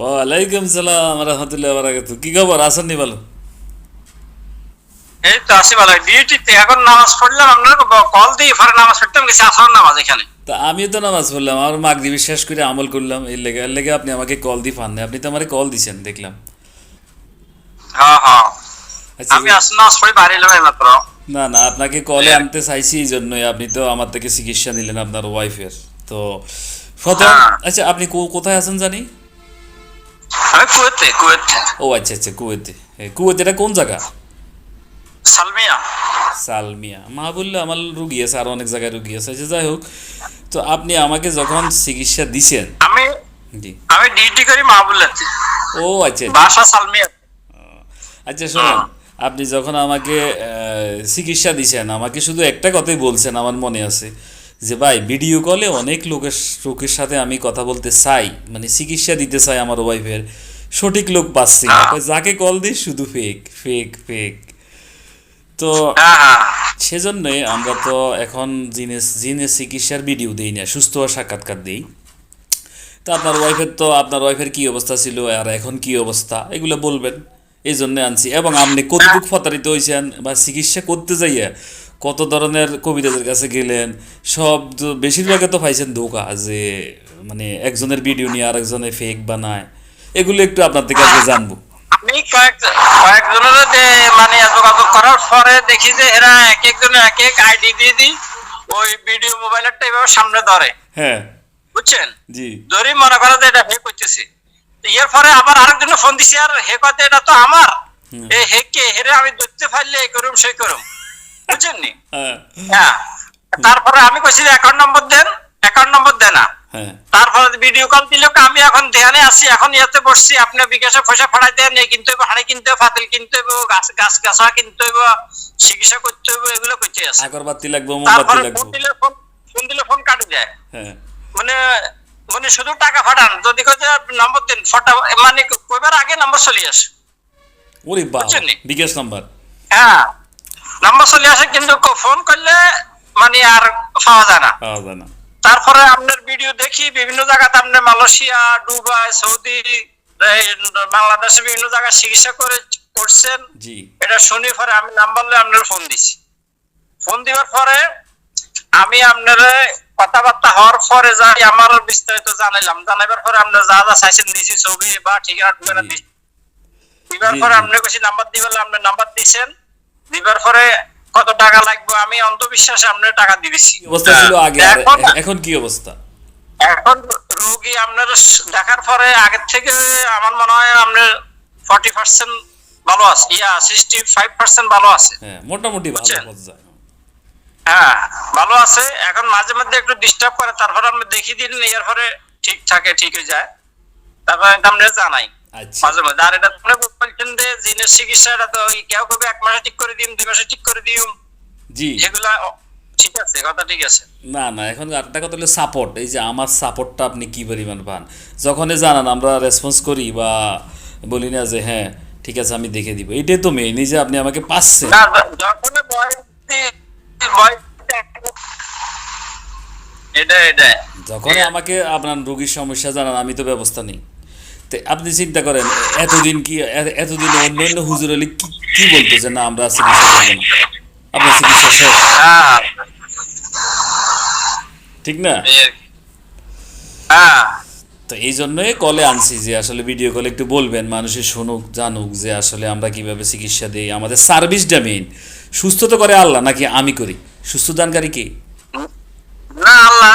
ওয়ালাইকুম সালাম রহমতুল্লাহ বারাকাতু কি খবর? আছেন নি ভালো এই তো আসি ভালো ডিউটিতে এখন নামাজ পড়লাম আপনার কল দিয়ে পরে নামাজ পড়তাম গেছি আসার নামাজ এখানে। তা আমিও তো নামাজ পড়লাম আমার মাগরিবি শেষ করে আমল করলাম এর লেগে এর লেগে আপনি আমাকে কল দিয়ে পান আপনি তো আমাকে কল দিছেন দেখলাম। হ্যাঁ হ্যাঁ আমি নামাজ পড়ে বাড়ি এলাম মাত্র। না না আপনাকে কলে আনতে চাইছি এই জন্যই। আপনি তো আমার থেকে চিকিৎসা নিলেন আপনার ওয়াইফের তো হ্যাঁ। আচ্ছা আপনি কোথায় আছেন জানি? আমি কুয়েতে কুয়েতে। ও আচ্ছা আচ্ছা কুয়েতে। কুয়েতে এটা কোন জায়গা? সালমিয়া। সালমিয়া। মা বললে আমার রুগী আছে আর অনেক জায়গায় রুগী আছে। আচ্ছা যাই হোক। তো আপনি আমাকে যখন চিকিৎসা দিছেন আমি জি। আমি ডিউটি করি মাহবুল্লাতে ও আচ্ছা আচ্ছা। বাসা সালমিয়া। আচ্ছা শুনুন। আপনি যখন আমাকে চিকিৎসা দিছেন আমাকে শুধু একটা কথাই বলছেন আমার মনে আছে। যে ভাই ভিডিও কলে অনেক লোকের লোকের সাথে আমি কথা বলতে চাই মানে চিকিৎসা দিতে চাই আমার ওয়াইফের সঠিক লোক পাচ্ছি না। যাকে কল দিই শুধু ফেক ফেক ফেক তো হ্যাঁ আমরা তো এখন জিনিস জিনিস চিকিৎসার ভিডিও দিই না সুস্থ হওয়ার সাক্ষাৎকার দিই। তো আপনার ওয়াইফের তো আপনার ওয়াইফের কি অবস্থা ছিল আর এখন কি অবস্থা এগুলো বলবেন। এই জন্য আনছি। এবং আপনি কতটুকু প্রতারিত হয়েছেন বা চিকিৎসা করতে যাইয়া কত ধরনের কবিরাজের কাছে গেলেন? সব বেশিরভাগে তো পাইছেন ধোকা যে মানে একজনের ভিডিও নিয়ে আরেকজনে ফেক বানায়। এগুলো একটু আপনার থেকে আজকে জানব। আমি কয়েক কয়েকজনের মানে যোগাযোগ করার পরে দেখি যে এরা এক একজনের এক এক আইডি দিয়ে দিই ওই ভিডিও মোবাইলেরটা এভাবে সামনে ধরে। হ্যাঁ। বুঝছেন? জি। ধরি মনে করে যে এটা হে করতেছে। এর পরে আবার আরেকজনে ফোন দিছি আর হে কথা এটা তো আমার। এ হে কে হেরে আমি ধরতে পারলে এই করুম সেই করুম। বুঝছেন নি হ্যাঁ। হ্যাঁ। তারপরে আমি কইছি যে অ্যাকাউন্ট নম্বর দেন অ্যাকাউন্ট নম্বর দেন। না তারপরে ভিডিও কল দিল আমি এখন ধ্যানে আছি এখন ইয়াতে বসছি আপনি বিকাশে পয়সা ফাড়াই দেন কিনতে হইব হাড়ি কিনতে হইব ফাতিল কিনতে হইব গাছ গাছ গাছা কিনতে হইব চিকিৎসা করতে হইব এগুলো করতে আছে। আগরবাতি লাগবো মোমবাতি তারপরে ফোন দিলে ফোন ফোন দিলে ফোন কাটে যায়। হ্যাঁ। মানে মানে শুধু টাকা ফাটান যদি কইতে নম্বর দিন ফটা মানে কইবার আগে নম্বর চলে আসে। ওরে বাবা বিকাশ নাম্বার হ্যাঁ। নম্বর চলে আসে কিন্তু ফোন করলে মানে আর পাওয়া যায় না। তারপরে আপনার ভিডিও দেখি বিভিন্ন জায়গাতে আপনি মালয়েশিয়া দুবাই সৌদি বাংলাদেশে বিভিন্ন জায়গায় চিকিৎসা করে করছেন। এটা শুনি পরে আমি নাম্বার লয়ে আপনার ফোন দিছি। ফোন দেওয়ার পরে আমি আপনার কথাবার্তা হওয়ার পরে যাই আমার বিস্তারিত জানাইলাম। জানাইবার পরে আপনার যা যা চাইছেন দিছি ছবি বা ঠিকানা ঠিকানা। দিছি। দিবার পরে আপনি কইছি নাম্বার দিবেন আপনার নাম্বার দিছেন। দিবার পরে কত টাকা লাগবে আমি অন্ধবিশ্বাস আপনার টাকা দিয়ে দিছি। অবস্থা ছিল আগে? এখন কি অবস্থা? এখন রোগী আপনার দেখার পরে আগের থেকে আমার মনে হয় আপনার ফর্টি পার্সেন্ট ভালো আছে। ইয়া সিক্সটি ফাইভ পার্সেন্ট ভালো আছে। হ্যাঁ মোটামুটি ভালো হ্যাঁ ভালো আছে। এখন মাঝে মধ্যে একটু ডিস্টার্ব করে তারপরে আপনি দেখিয়ে দিন এর পরে ঠিক থাকে ঠিক হয়ে যায়। তারপরে আমি আপনার জানাই। আচ্ছা। মাঝে মধ্যে আর এটা আপনি বলছেন যে জিনের চিকিৎসা তো ওই কেউ কবে এক মাসে ঠিক করে দিম দুই মাসে ঠিক করে দিম? জি। এগুলা ঠিক আছে কথা ঠিক আছে। না না এখন আরেকটা কথা হলো সাপোর্ট এই যে আমার সাপোর্টটা আপনি কি পরিমাণ পান? যখনই জানান আমরা রেসপন্স করি বা বলি না যে হ্যাঁ ঠিক আছে আমি দেখে দিব। এটাই তো মেইন এই যে আপনি আমাকে পাচ্ছেন। যখন আমাকে আপনার রোগীর সমস্যা জানান আমি তো ব্যবস্থা নেই। তো আপনি চিন্তা করেন এতদিন কি এতদিন অন্য অন্য হুজুর আলী কি কি বলতো যে না আমরা চিকিৎসা করব না? আপনার চিকিৎসা শেষ ঠিক না? তো এই জন্যই কলে আনছি যে আসলে ভিডিও কলে একটু বলবেন মানুষের শুনুক জানুক যে আসলে আমরা কীভাবে চিকিৎসা দিই। আমাদের সার্ভিসটা মেইন সুস্থ তো করে আল্লাহ নাকি আমি করি? সুস্থ দানকারী কে? না আল্লাহ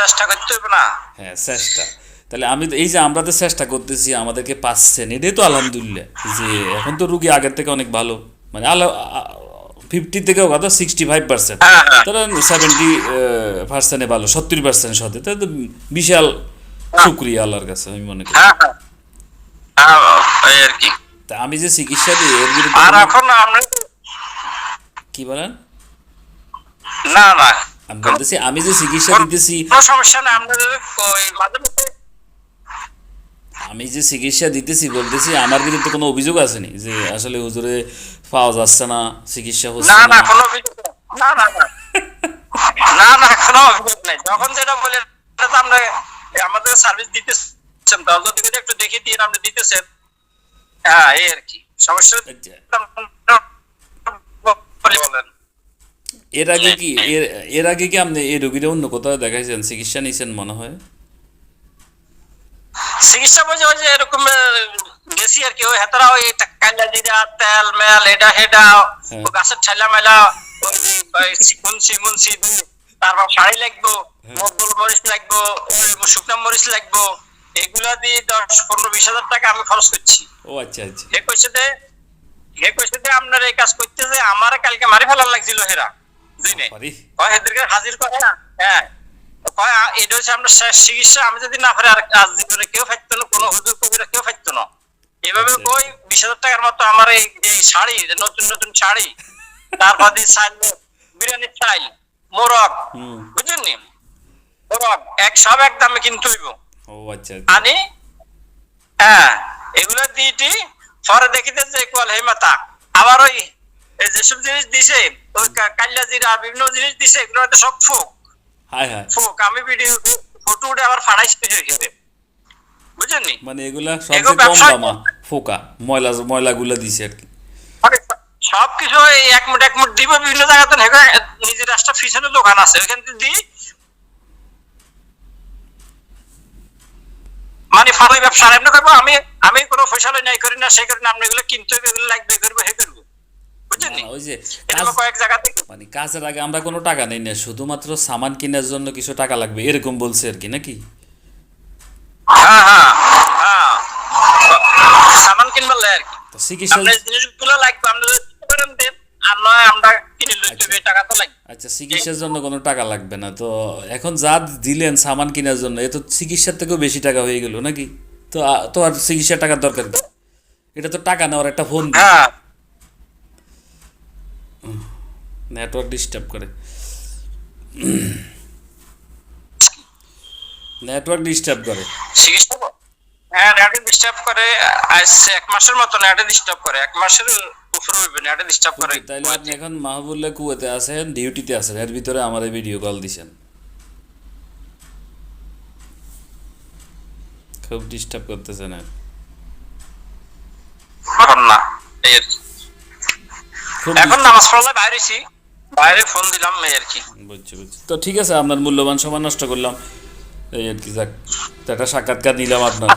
চেষ্টা করতে হবে না। হ্যাঁ চেষ্টা। তাহলে আমি এই যে আমরা তো চেষ্টা করতেছি আমাদেরকে পাচ্ছেন এটাই তো আলহামদুলিল্লাহ যে এখন তো রুগী আগের থেকে অনেক ভালো। মানে আল্লাহ ফিফটি থেকেও কথা সিক্সটি ফাইভ পার্সেন্ট হ্যাঁ, হ্যাঁ। তাহলে সেভেন্টি পার্সেন্টে ভালো সত্তর পার্সেন্ট সাথে তাহলে তো বিশাল শুক্রিয়া আল্লাহর কাছে আমি মনে করি। হ্যাঁ হ্যাঁ। হ্যাঁ এই আর কি। তা আমি যে চিকিৎসা দিই এর বিরুদ্ধে আর এখন আপনি কি বলেন? না না। আমি বলতেছি আমি যে চিকিৎসা দিতেছি কোনো সমস্যা নেই আপনাদের মাঝে আমি যে চিকিৎসা দিতেছি বলতেছি আমার বিরুদ্ধে কোনো অভিযোগ আসেনি যে আসলে হুজুরে পাওয়া যাচ্ছে না চিকিৎসা হচ্ছে না না। কোনো না না না। না কোনো অভিযোগ নেই। যখন যেটা বলে আমরা আমাদের সার্ভিস দিতেছেন করে একটু দেখে দিয়ে আপনি দিতেছেন। হ্যাঁ এই আর কি। সমস্যা আচ্ছা। বলেন। এর আগে কি এর এর আগে কি আপনি এই রোগীরা অন্য কোথাও দেখাইছেন চিকিৎসা নিয়েছেন মনে হয়? চিকিৎসা বলছে ওই যে এরকম গেছি আর কি। ওই হেতারা ওই কাইলা জিরা তেল মেল এটা হ্যাঁ। ও গাছের ঠেলা মেলা ওই মুন্সি মুন্সি তারপর শাড়ি লাগবো। মরিচ লাগবো শুকনা মরিচ লাগবো এগুলা দিয়ে দশ পনেরো বিশ হাজার টাকা আমি খরচ করছি। ও আচ্ছা আচ্ছা। হে কইছে যে হে কইছে যে আপনার এই কাজ করতে যে আমার কালকে মারি ফেলার লাগছিল হেরা পারি কয় এদেরকে হাজির করে না? হ্যাঁ। কয় এটা হচ্ছে আমরা শেষ চিকিৎসা আমি যদি না পারি আর আজ জীবনে কেউ ফাইতো না কোনো হুজুর কবিরা কেউ ফাইতো না। এভাবে আচ্ছা, কই বিশ হাজার টাকার মতো আমার এই এই শাড়ি নতুন নতুন শাড়ি তারপর দিয়ে বিরিয়ানির চাল মোরগ বুঝলেন নি? মোরগ এক সব এক দামে কিনতে হইব। ও আচ্ছা আচ্ছা। আনি হ্যাঁ এগুলো দিয়েটি পরে দেখিতে যে কল হে মাতা। আবার ওই এই যেসব জিনিস দিছে ওই কাল্লা জিরা বিভিন্ন জিনিস দিছে এগুলো সব ফোক। ফোক আমি ভিডিও ফটো উঠে আবার ফাড়াইছি হিসেবে বুঝলেন মানে এগুলা সবচেয়ে কম ব্যবসা- দামা ফোকা ময়লা ময়লাগুলা দিছে আর কি। সব কিছু এক মুঠ এক মুঠ দিব বিভিন্ন জায়গাতে নিজের পিছনে দোকান আছে ওইখান থেকে দিই। মানে ফালাই ব্যবসা আর এমনি করব আমি আমি কোনো লই নাই করি না সেই করি না আপনি এগুলো কিনতে হবে এগুলো লাগবে করব হে করব। বুঝলেন ওই যে কয়েক জায়গা থেকে মানে কাজের আগে আমরা কোনো টাকা নেই না শুধুমাত্র সামান কেনার জন্য কিছু টাকা লাগবে এরকম বলছে আর কি নাকি? হ্যাঁ হ্যাঁ হ্যাঁ। সামান কিনবার লাই আর কি। তো চিকিৎসা জিনিসগুলো লাগবে আপনি যদি দেন আর নয় আমরা কিনে লইতে টাকা তো লাগবে। আচ্ছা চিকিৎসার জন্য কোনো টাকা লাগবে না তো এখন যা দিলেন সামান কেনার জন্য এ তো চিকিৎসার থেকেও বেশি টাকা হয়ে গেল নাকি? তো আর চিকিৎসার টাকার দরকার এটা তো টাকা নেওয়ার একটা ফোন হ্যাঁ। নেটওয়ার্ক ডিস্টার্ব করে। নেটওয়ার্ক ডিস্টার্ব করে। হ্যাঁ নেটে ডিস্টার্ব করে আজ এক মাসের মতো নেটে ডিস্টার্ব করে। এক মাসের উপরে হইবে নেটে ডিস্টার্ব করে। তাইলে আপনি এখন মাহবুল্লাহ কুয়েতে আছেন ডিউটিতে আছেন এর ভিতরে আমার ভিডিও কল দিছেন। খুব ডিস্টার্ব করতেছেন না এখন নামাজ পড়লে বাইরেছি। বাইরে ফোন দিলাম এই আর কি। বুঝছি বুঝছি। তো ঠিক আছে, আপনার মূল্যবান সময় নষ্ট করলাম। এই আর কি, যাক। একটা সাক্ষাৎকার নিলাম আপনার।